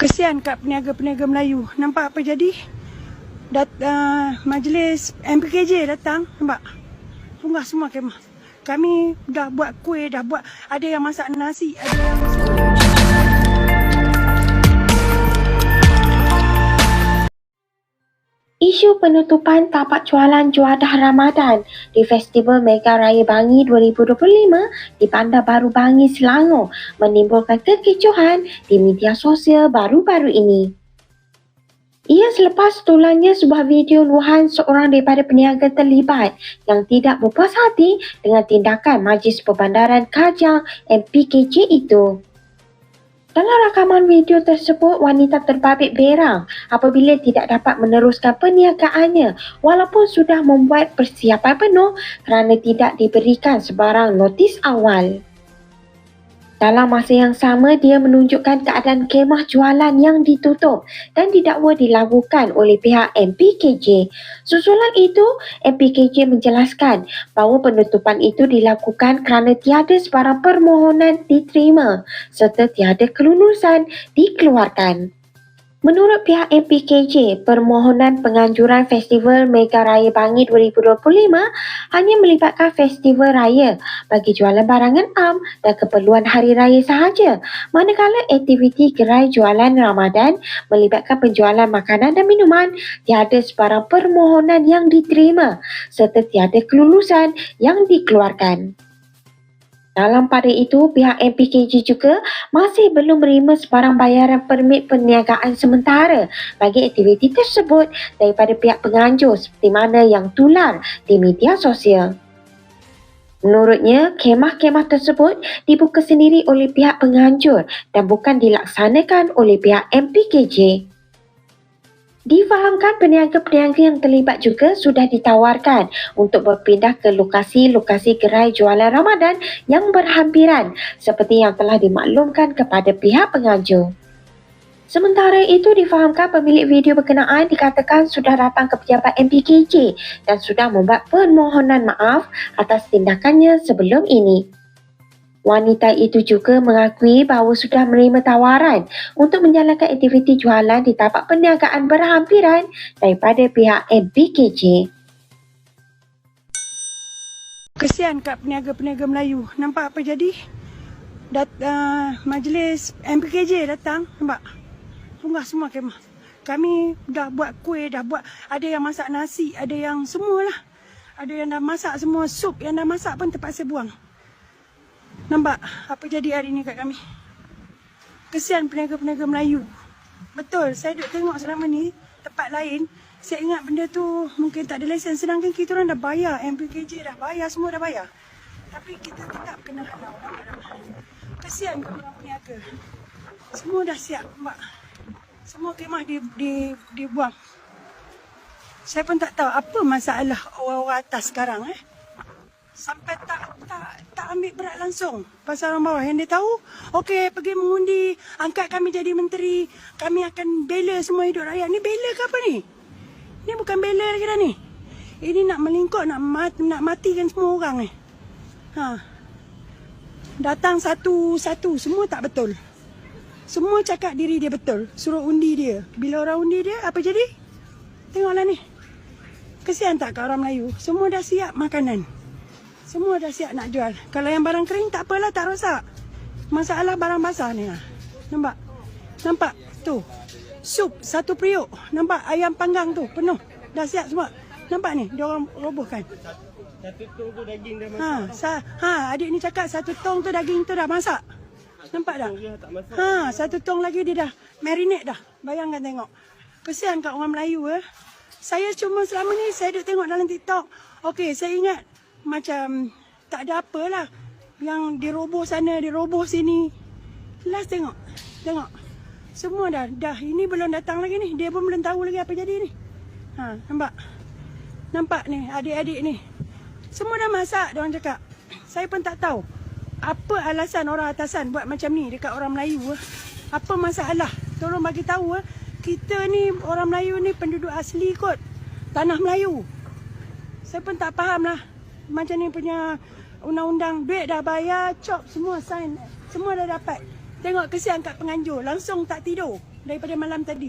Kesian kat peniaga-peniaga Melayu. Nampak apa jadi? Dat, uh, majlis MPKJ datang. Nampak? Tunggah semua kemah. Kami dah buat kuih, dah buat. Ada yang masak nasi, ada yang masak... Isu penutupan tapak jualan juadah Ramadan di Festival Mega Raya Bangi 2025 di Bandar Baru Bangi, Selangor menimbulkan kekecohan di media sosial baru-baru ini. Ia selepas tulannya sebuah video luahan seorang daripada peniaga terlibat yang tidak berpuas hati dengan tindakan Majlis Perbandaran Kajang MPKJ itu. Dalam rakaman video tersebut, wanita terbabit berang apabila tidak dapat meneruskan perniagaannya walaupun sudah membuat persiapan penuh kerana tidak diberikan sebarang notis awal. Dalam masa yang sama, dia menunjukkan keadaan kemah jualan yang ditutup dan didakwa dilakukan oleh pihak MPKJ. Susulan itu, MPKJ menjelaskan bahawa penutupan itu dilakukan kerana tiada sebarang permohonan diterima serta tiada kelulusan dikeluarkan. Menurut pihak MPKJ, permohonan penganjuran Festival Mega Raya Bangi 2025 hanya melibatkan festival raya bagi jualan barangan am dan keperluan hari raya sahaja. Manakala aktiviti gerai jualan Ramadan melibatkan penjualan makanan dan minuman, tiada sebarang permohonan yang diterima serta tiada kelulusan yang dikeluarkan. Dalam pada itu, pihak MPKG juga masih belum menerima sebarang bayaran permit perniagaan sementara bagi aktiviti tersebut daripada pihak penganjur seperti mana yang tular di media sosial. Menurutnya, kemah-kemah tersebut dibuka sendiri oleh pihak penganjur dan bukan dilaksanakan oleh pihak MPKJ. Difahamkan peniaga-peniaga yang terlibat juga sudah ditawarkan untuk berpindah ke lokasi-lokasi gerai jualan Ramadan yang berhampiran seperti yang telah dimaklumkan kepada pihak penganjur. Sementara itu difahamkan pemilik video berkenaan dikatakan sudah datang ke pejabat MPKJ dan sudah membuat permohonan maaf atas tindakannya sebelum ini. Wanita itu juga mengakui bahawa sudah menerima tawaran untuk menjalankan aktiviti jualan di tapak perniagaan berhampiran daripada pihak MPKJ. Kesian kat peniaga-peniaga Melayu. Nampak apa jadi? Dat, uh, majlis MPKJ datang. Nampak? Tunggah semua kemah. Kami dah buat kuih, dah buat. Ada yang masak nasi, ada yang semualah. Ada yang dah masak semua sup yang dah masak pun terpaksa buang. Nampak apa jadi hari ni kat kami? Kesian peniaga-peniaga Melayu. Betul, saya duduk tengok selama ni tempat lain. Saya ingat benda tu mungkin tak ada lesen. Sedangkan kita orang dah bayar. MPKJ dah bayar, semua dah bayar. Tapi kita tetap kena halau. Kesian ke orang peniaga. Semua dah siap, mbak. Semua kemah di, di, dibuang. Saya pun tak tahu apa masalah orang-orang atas sekarang eh sampai tak tak tak ambil berat langsung. Pasal orang bawah. Yang dia tahu okey pergi mengundi angkat kami jadi menteri. Kami akan bela semua hidup rakyat. Ni bela ke apa ni? Ni bukan bela lagi dah ni. Ini nak melingkuk nak mati, nak matikan semua orang ni. Ha. Datang satu-satu semua tak betul. Semua cakap diri dia betul. Suruh undi dia. Bila orang undi dia apa jadi? Tengoklah ni. Kesian tak kat orang Melayu? Semua dah siap makanan semua dah siap nak jual. Kalau yang barang kering tak apalah, tak rosak. Masalah barang basah ni lah. Nampak? Nampak? Tu. Sup satu periuk. Nampak ayam panggang tu penuh. Dah siap semua. Nampak ni? Dia orang robohkan. Satu tong tu daging dah masak. Ha, sa ha, adik ni cakap satu tong tu daging tu dah masak. Nampak tak? Masak. Ha, satu tong lagi dia dah marinate dah. Bayangkan tengok. Kesian kat orang Melayu eh. Saya cuma selama ni saya duk tengok dalam TikTok. Okey, saya ingat macam tak ada apalah. Yang diroboh sana diroboh sini. Last tengok tengok. Semua dah dah. Ini belum datang lagi ni. Dia pun belum tahu lagi apa jadi ni. Ha nampak? Nampak ni adik-adik ni. Semua dah masak dia orang cakap. Saya pun tak tahu. Apa alasan orang atasan buat macam ni dekat orang Melayu eh? apa masalah? Tolong bagi tahu eh? kita ni orang Melayu ni penduduk asli kot. Tanah Melayu. Saya pun tak faham lah macam ni punya undang-undang duit dah bayar, cop semua sign. Semua dah dapat. Tengok kesian kat penganjur, langsung tak tidur. daripada malam tadi.